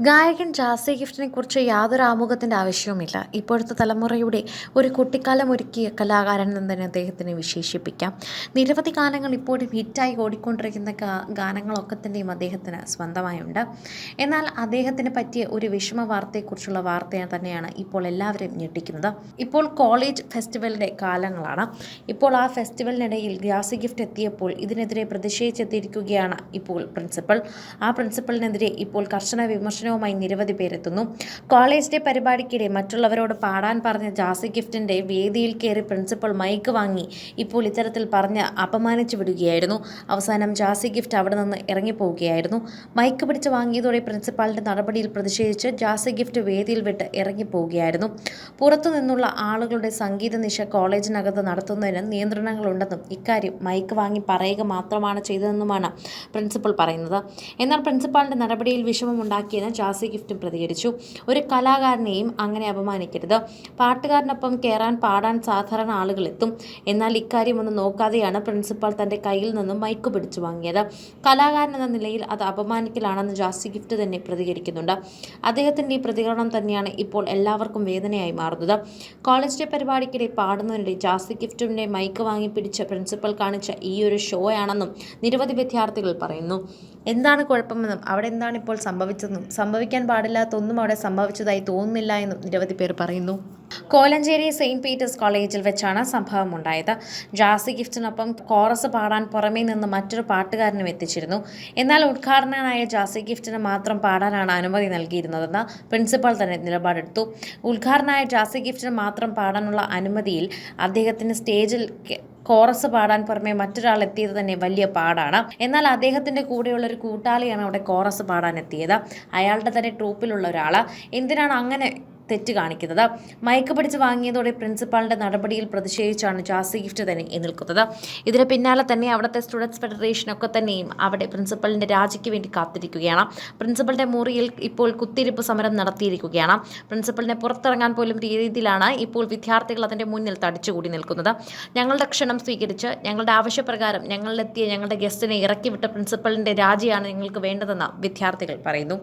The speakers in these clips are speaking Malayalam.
ഗായകൻ ജാസി ഗിഫ്റ്റിനെ കുറിച്ച് യാതൊരു ആമുഖത്തിന്റെ ആവശ്യവുമില്ല. ഇപ്പോഴത്തെ തലമുറയുടെ ഒരു കുട്ടിക്കാലം ഒരുക്കിയ കലാകാരൻ എന്ന് തന്നെ അദ്ദേഹത്തിനെ വിശേഷിപ്പിക്കാം. നിരവധി ഗാനങ്ങൾ ഇപ്പോഴും ഹിറ്റായി ഓടിക്കൊണ്ടിരിക്കുന്ന ഗാനങ്ങളൊക്കെ തന്നെയും അദ്ദേഹത്തിന് സ്വന്തമായുണ്ട്. എന്നാൽ അദ്ദേഹത്തിന് പറ്റിയ ഒരു വിഷമ വാർത്തയെക്കുറിച്ചുള്ള വാർത്ത തന്നെയാണ് ഇപ്പോൾ എല്ലാവരും ഞെട്ടിക്കുന്നത്. ഇപ്പോൾ കോളേജ് ഫെസ്റ്റിവലിന്റെ കാലങ്ങളാണ്. ഇപ്പോൾ ആ ഫെസ്റ്റിവലിനിടയിൽ ഗ്യാസി ഗിഫ്റ്റ് എത്തിയപ്പോൾ ഇതിനെതിരെ പ്രതിഷേധിച്ചെത്തിയിരിക്കുകയാണ് ഇപ്പോൾ പ്രിൻസിപ്പൽ. ആ പ്രിൻസിപ്പലിനെതിരെ ഇപ്പോൾ കർശന വിമർശനവുമായി നിരവധി പേരെത്തുന്നു. കോളേജ് ഡേ പരിപാടിക്കിടെ മറ്റുള്ളവരോട് പാടാൻ പറഞ്ഞ ജാസി ഗിഫ്റ്റിന്റെ വേദിയിൽ കയറി പ്രിൻസിപ്പൾ മൈക്ക് വാങ്ങി ഇപ്പോൾ ഇത്തരത്തിൽ പറഞ്ഞ് അപമാനിച്ചു വിടുകയായിരുന്നു. അവസാനം ജാസി ഗിഫ്റ്റ് അവിടെ നിന്ന് ഇറങ്ങിപ്പോവുകയായിരുന്നു. മൈക്ക് പിടിച്ച് വാങ്ങിയതോടെ പ്രിൻസിപ്പാളിന്റെ നടപടിയിൽ പ്രതിഷേധിച്ച് ജാസി ഗിഫ്റ്റ് വേദിയിൽ വിട്ട് ഇറങ്ങിപ്പോവുകയായിരുന്നു. പുറത്തു നിന്നുള്ള ആളുകളുടെ സംഗീത നിശ കോളേജിനകത്ത് നടത്തുന്നതിന് നിയന്ത്രണങ്ങളുണ്ടെന്നും ഇക്കാര്യം മൈക്ക് വാങ്ങി പറയുക മാത്രമാണ് ചെയ്തതെന്നുമാണ് പ്രിൻസിപ്പൾ പറയുന്നത്. എന്നാൽ പ്രിൻസിപ്പാളിന്റെ നടപടിയിൽ വിഷമമുണ്ടാക്കിയെന്ന് ജാസി ഗിഫ്റ്റും പ്രതികരിച്ചു. ഒരു കലാകാരനെയും അങ്ങനെ അപമാനിക്കരുത്. പാട്ടുകാരനൊപ്പം കയറാൻ പാടാൻ സാധാരണ ആളുകൾ എത്തും. എന്നാൽ ഒന്ന് നോക്കാതെയാണ് പ്രിൻസിപ്പാൾ തന്റെ കയ്യിൽ നിന്നും മൈക്ക് പിടിച്ചു വാങ്ങിയത്. കലാകാരൻ എന്ന നിലയിൽ അത് അപമാനിക്കലാണെന്ന് ജാസി ഗിഫ്റ്റ് തന്നെ പ്രതികരിക്കുന്നുണ്ട്. അദ്ദേഹത്തിന്റെ ഈ പ്രതികരണം തന്നെയാണ് ഇപ്പോൾ എല്ലാവർക്കും വേദനയായി മാറുന്നത്. കോളേജ് ഡേ പരിപാടിക്കിടെ പാടുന്നതിനിടെ ജാസി ഗിഫ്റ്റിന്റെ മൈക്ക് വാങ്ങി പിടിച്ച പ്രിൻസിപ്പൽ കാണിച്ച ഈ ഒരു ഷോയാണെന്നും നിരവധി വിദ്യാർത്ഥികൾ പറയുന്നു. എന്താണ് കുഴപ്പമെന്നും അവിടെ എന്താണ് ഇപ്പോൾ സംഭവിച്ചതെന്നും സംഭവിക്കാൻ പാടില്ലാത്തൊന്നും അവിടെ സംഭവിച്ചതായി തോന്നുന്നില്ല എന്നും നിരവധി പേർ പറയുന്നു. കോലഞ്ചേരി സെയിന്റ് പീറ്റേഴ്സ് കോളേജിൽ വെച്ചാണ് സംഭവം ഉണ്ടായത്. ജാസി ഗിഫ്റ്റിനൊപ്പം കോറസ് പാടാൻ പുറമേ നിന്ന് മറ്റൊരു പാട്ടുകാരനും എത്തിച്ചിരുന്നു. എന്നാൽ ഉദ്ഘാടനനായ ജാസി ഗിഫ്റ്റിന് മാത്രം പാടാനാണ് അനുമതി നൽകിയിരുന്നതെന്ന് പ്രിൻസിപ്പൽ തന്നെ നിലപാടെടുത്തു. ഉദ്ഘാടനായ ജാസി ഗിഫ്റ്റിന് മാത്രം പാടാനുള്ള അനുമതിയിൽ അദ്ദേഹത്തിന് സ്റ്റേജിൽ കോറസ് പാടാൻ പുറമെ മറ്റൊരാൾ എത്തിയത് തന്നെ വലിയ പാടാണ്. എന്നാൽ അദ്ദേഹത്തിന്റെ കൂടെയുള്ള ഒരു കൂട്ടാളിയാണ് അവിടെ കോറസ് പാടാൻ എത്തിയത്. അയാളുടെ തന്നെ ട്രൂപ്പിലുള്ള ഒരാൾ എന്തിനാണ് അങ്ങനെ തെറ്റ് കാണിക്കുന്നത്. മയക്ക് പിടിച്ച് വാങ്ങിയതോടെ പ്രിൻസിപ്പാളിന്റെ നടപടിയിൽ പ്രതിഷേധിച്ചാണ് ജാസി ഗിഫ്റ്റ് തന്നെ നിൽക്കുന്നത്. ഇതിന് പിന്നാലെ തന്നെ അവിടുത്തെ സ്റ്റുഡൻസ് ഫെഡറേഷനൊക്കെ തന്നെയും അവിടെ പ്രിൻസിപ്പളിന്റെ രാജിക്ക് വേണ്ടി കാത്തിരിക്കുകയാണ്. പ്രിൻസിപ്പലിന്റെ മുറിയിൽ ഇപ്പോൾ കുത്തിരിപ്പ് സമരം നടത്തിയിരിക്കുകയാണ്. പ്രിൻസിപ്പളിനെ പുറത്തിറങ്ങാൻ പോലും രീതിയിലാണ് ഇപ്പോൾ വിദ്യാർത്ഥികൾ അതിന്റെ മുന്നിൽ തടിച്ചുകൂടി നിൽക്കുന്നത്. ഞങ്ങളുടെ ക്ഷണം സ്വീകരിച്ച് ഞങ്ങളുടെ ആവശ്യപ്രകാരം ഞങ്ങളിലെത്തിയ ഞങ്ങളുടെ ഗസ്റ്റിനെ ഇറക്കിവിട്ട പ്രിൻസിപ്പളിന്റെ രാജിയാണ് ഞങ്ങൾക്ക് വേണ്ടതെന്ന് വിദ്യാർത്ഥികൾ പറയുന്നു.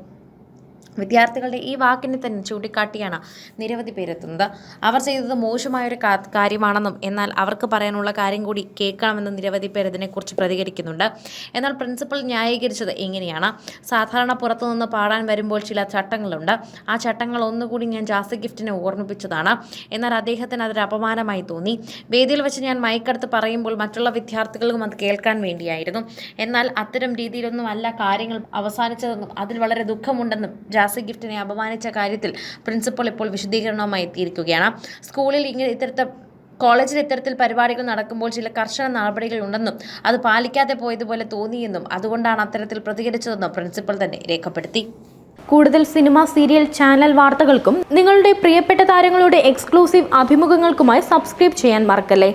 വിദ്യാർത്ഥികളുടെ ഈ വാക്കിനെ തന്നെ ചൂണ്ടിക്കാട്ടിയാണ് നിരവധി പേരെത്തുന്നത്. അവർ ചെയ്തത് മോശമായൊരു കാര്യമാണെന്നും എന്നാൽ അവർക്ക് പറയാനുള്ള കാര്യം കൂടി കേൾക്കണമെന്ന് നിരവധി പേർ ഇതിനെക്കുറിച്ച് പ്രതികരിക്കുന്നുണ്ട്. എന്നാൽ പ്രിൻസിപ്പൽ ന്യായീകരിച്ചത് എങ്ങനെയാണ് സാധാരണ പുറത്തുനിന്ന് പാടാൻ വരുമ്പോൾ ചില ചട്ടങ്ങളുണ്ട്. ആ ചട്ടങ്ങൾ ഒന്നുകൂടി ഞാൻ ജാസി ഗിഫ്റ്റിനെ ഓർമ്മിപ്പിച്ചതാണ്. എന്നാൽ അദ്ദേഹത്തിന് അതൊരു അപമാനമായി തോന്നി. വേദിയിൽ വെച്ച് ഞാൻ മയക്കെടുത്ത് പറയുമ്പോൾ മറ്റുള്ള വിദ്യാർത്ഥികൾക്കും അത് കേൾക്കാൻ വേണ്ടിയായിരുന്നു. എന്നാൽ അത്തരം രീതിയിലൊന്നും അല്ല കാര്യങ്ങൾ അവസാനിച്ചതെന്നും അതിൽ വളരെ ദുഃഖമുണ്ടെന്നും ജാസി ഗിഫ്റ്റിനെ അപമാനിച്ച കാര്യത്തിൽ പ്രിൻസിപ്പൽ ഇപ്പോൾ വിശദീകരണവുമായി എത്തിയിരിക്കുകയാണ്. സ്കൂളിൽ ഇങ്ങനെ ഇത്തരത്തെ കോളേജിൽ ഇത്തരത്തിൽ പരിപാടികൾ നടക്കുമ്പോൾ ചില കർശന നടപടികൾ ഉണ്ടെന്നും അത് പാലിക്കാതെ പോയതുപോലെ തോന്നിയെന്നും അതുകൊണ്ടാണ് അത്തരത്തിൽ പ്രതികരിച്ചതെന്നും പ്രിൻസിപ്പൽ തന്നെ രേഖപ്പെടുത്തി. കൂടുതൽ സിനിമ സീരിയൽ ചാനൽ വാർത്തകൾക്കും നിങ്ങളുടെ പ്രിയപ്പെട്ട താരങ്ങളുടെ എക്സ്ക്ലൂസീവ് അഭിമുഖങ്ങൾക്കുമായി സബ്സ്ക്രൈബ് ചെയ്യാൻ മറക്കല്ലേ?